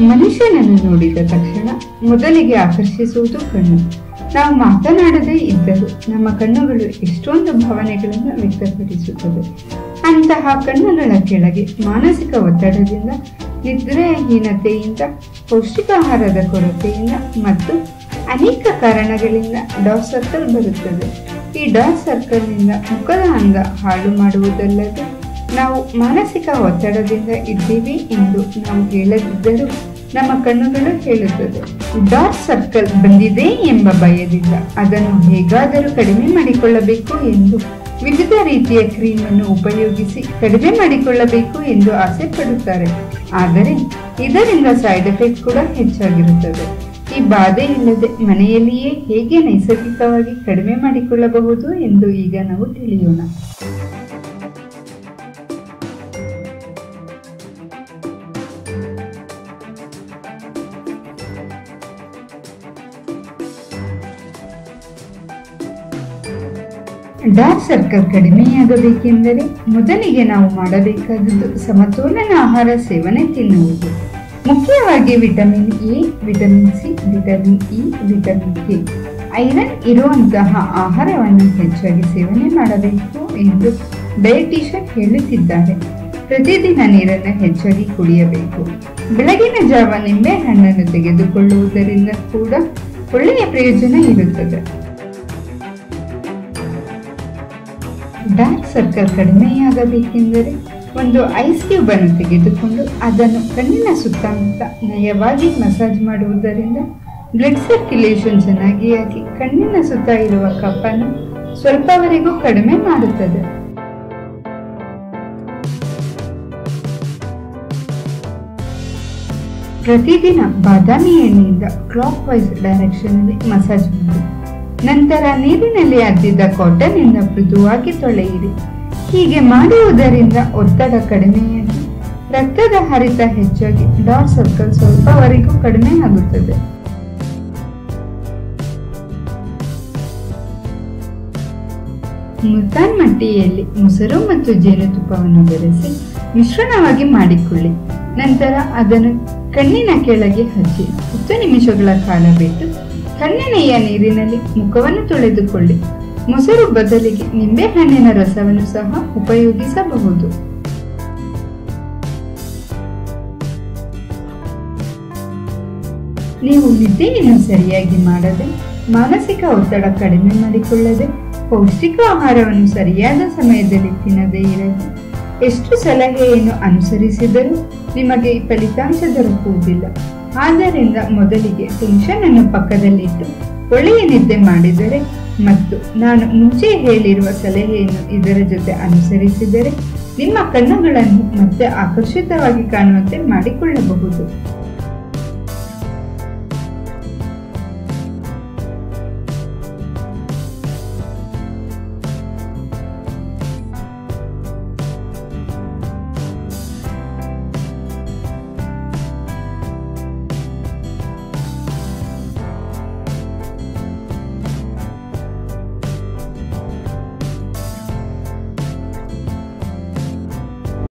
ಮನುಷ್ಯನನ್ನು ನೋಡಿದ ತಕ್ಷಣ ಮೊದಲಿಗೆ ಆಕರ್ಷಿಸುವುದು ಕಣ್ಣು. ನಾವು ಮಾತನಾಡದೇ ಇದ್ದರೂ ನಮ್ಮ ಕಣ್ಣುಗಳು ಎಷ್ಟೊಂದು ಭಾವನೆಗಳನ್ನು ವ್ಯಕ್ತಪಡಿಸುತ್ತದೆ ಅಂತಹ ಕಣ್ಣುಗಳ ಕೆಳಗೆ ಮಾನಸಿಕ ಒತ್ತಡದಿಂದ, ನಿದ್ರೆಹೀನತೆಯಿಂದ, ಪೌಷ್ಟಿಕಾಹಾರದ ಕೊರತೆಯಿಂದ ಮತ್ತು ಅನೇಕ ಕಾರಣಗಳಿಂದ ಡಾರ್ಕ್ ಸರ್ಕಲ್ ಬರುತ್ತದೆ. ಈ ಡಾರ್ಕ್ ಸರ್ಕಲ್ನಿಂದ ಮುಖದ ಅಂಗ ಹಾಳು ಮಾಡುವುದಲ್ಲದೆ ನಾವು ಮಾನಸಿಕ ಒತ್ತಡದಿಂದ ಇದ್ದೀವಿ ಎಂದು ನಾವು ಹೇಳದಿದ್ದರೂ ನಮ್ಮ ಕಣ್ಣುಗಳು ಹೇಳುತ್ತದೆ. ಡಾರ್ಕ್ ಸರ್ಕಲ್ ಬಂದಿದೆ ಎಂಬ ಭಯದಿಂದ ಅದನ್ನು ಹೇಗಾದರೂ ಕಡಿಮೆ ಮಾಡಿಕೊಳ್ಳಬೇಕು ಎಂದು ವಿವಿಧ ರೀತಿಯ ಕ್ರೀಮ್ ಅನ್ನು ಉಪಯೋಗಿಸಿ ಕಡಿಮೆ ಮಾಡಿಕೊಳ್ಳಬೇಕು ಎಂದು ಆಸೆ ಪಡುತ್ತಾರೆ. ಆದರೆ ಇದರಿಂದ ಸೈಡ್ ಎಫೆಕ್ಟ್ ಕೂಡ ಹೆಚ್ಚಾಗಿರುತ್ತದೆ. ಈ ಬಾಧೆ ಇಲ್ಲದೆ ಮನೆಯಲ್ಲಿಯೇ ಹೇಗೆ ನೈಸರ್ಗಿಕವಾಗಿ ಕಡಿಮೆ ಮಾಡಿಕೊಳ್ಳಬಹುದು ಎಂದು ಈಗ ನಾವು ತಿಳಿಯೋಣ. ಡಾರ್ಕ್ ಸರ್ಕಲ್ ಕಡಿಮೆಯಾಗಬೇಕೆಂದರೆ ಮೊದಲಿಗೆ ನಾವು ಮಾಡಬೇಕಾದದ್ದು ಸಮತೋಲನ ಆಹಾರ ಸೇವನೆ ತಿನ್ನುವುದು. ಮುಖ್ಯವಾಗಿ vitamin A, vitamin C, vitamin E, vitamin K. Iron ಇರುವಂತಹ ಆಹಾರವನ್ನು ಹೆಚ್ಚಾಗಿ ಸೇವನೆ ಮಾಡಬೇಕು ಎಂದು ಡಯಟಿಷಿಯನ್ ಹೇಳುತ್ತಿದ್ದಾರೆ. ಪ್ರತಿದಿನ ನೀರನ್ನು ಹೆಚ್ಚಾಗಿ ಕುಡಿಯಬೇಕು. ಬೆಳಗಿನ ಜಾವ ನಿಂಬೆ ಹಣ್ಣನ್ನು ತೆಗೆದುಕೊಳ್ಳುವುದರಿಂದ ಕೂಡ ಒಳ್ಳೆಯ ಪ್ರಯೋಜನ ಇರುತ್ತದೆ. ಡಾರ್ಕ್ ಸರ್ಕಲ್ ಕಡಿಮೆಯಾಗಬೇಕೆಂದರೆ ಒಂದು ಐಸ್ ಕ್ಯೂಬ್ ಅನ್ನು ತೆಗೆದುಕೊಂಡು ಅದನ್ನು ಕಣ್ಣಿನ ಸುತ್ತಮುತ್ತ ನಯವಾಗಿ ಮಸಾಜ್ ಮಾಡುವುದರಿಂದ ಬ್ಲಡ್ ಸರ್ಕ್ಯುಲೇಷನ್ ಚೆನ್ನಾಗಿ ಆಗಿ ಕಣ್ಣಿನ ಸುತ್ತ ಇರುವ ಕಪ್ಪನ್ನು ಸ್ವಲ್ಪವರೆಗೂ ಕಡಿಮೆ ಮಾಡುತ್ತದೆ. ಪ್ರತಿದಿನ ಬಾದಾಮಿ ಎಣ್ಣೆಯಿಂದ ಕ್ಲಾಕ್ ವೈಸ್ ಡೈರೆಕ್ಷನಲ್ಲಿ ಮಸಾಜ್ ಮಾಡಿ. ನಂತರ ನೀರಿನಲ್ಲಿ ಅದ್ದಿದ್ದ ಕಾಟನ್ ಇಂದ ಮೃದುವಾಗಿ ತೊಳೆಯಿರಿ. ಹೀಗೆ ಮಾಡುವುದರಿಂದ ಒತ್ತಡ ಕಡಿಮೆಯಾಗಿ, ರಕ್ತದ ಹರಿತ ಹೆಚ್ಚಾಗಿ, ಡಾರ್ಕ್ ಸರ್ಕಲ್ ಸ್ವಲ್ಪವರೆಗೂ ಕಡಿಮೆ ಆಗುತ್ತದೆ ಮುಲ್ತಾನ್ ಮಟ್ಟಿಯಲ್ಲಿ ಮೊಸರು ಮತ್ತು ಜೇನುತುಪ್ಪವನ್ನು ಬೆರೆಸಿ ಮಿಶ್ರಣವಾಗಿ ಮಾಡಿಕೊಳ್ಳಿ. ನಂತರ ಅದನ್ನು ಕಣ್ಣಿನ ಕೆಳಗೆ ಹಚ್ಚಿ ಹತ್ತು ನಿಮಿಷಗಳ ಕಾಲ ಬಿಟ್ಟು ತಣ್ಣನೆಯ ನೀರಿನಲ್ಲಿ ಮುಖವನ್ನು ತೊಳೆದುಕೊಳ್ಳಿ. ಮೊಸರು ಬದಲಿಗೆ ನಿಂಬೆಹಣ್ಣಿನ ರಸವನ್ನು ಸಹ ಉಪಯೋಗಿಸಬಹುದು. ನೀವು ನಿದ್ದೆಯನ್ನು ಸರಿಯಾಗಿ ಮಾಡದೆ, ಮಾನಸಿಕ ಒತ್ತಡ ಕಡಿಮೆ ಮಾಡಿಕೊಳ್ಳದೆ, ಪೌಷ್ಟಿಕ ಆಹಾರವನ್ನು ಸರಿಯಾದ ಸಮಯದಲ್ಲಿ ತಿನ್ನದೇ ಇರಲಿ. ಎಷ್ಟು ಸಲಹೆಯನ್ನು ಅನುಸರಿಸಿದರೂ ನಿಮಗೆ ಫಲಿತಾಂಶ ದೊರಕುವುದಿಲ್ಲ. ಆದ್ದರಿಂದ ಮೊದಲಿಗೆ ಟೆನ್ಷನ್ ಅನ್ನು ಪಕ್ಕದಲ್ಲಿಟ್ಟು ಒಳ್ಳೆಯ ನಿದ್ದೆ ಮಾಡಿದರೆ ಮತ್ತು ನಾನು ಮುಂಚೆ ಹೇಳಿರುವ ಸಲಹೆಯನ್ನು ಇದರ ಜೊತೆ ಅನುಸರಿಸಿದರೆ ನಿಮ್ಮ ಕಣ್ಣುಗಳನ್ನು ಮತ್ತೆ ಆಕರ್ಷಿತವಾಗಿ ಕಾಣುವಂತೆ ಮಾಡಿಕೊಳ್ಳಬಹುದು.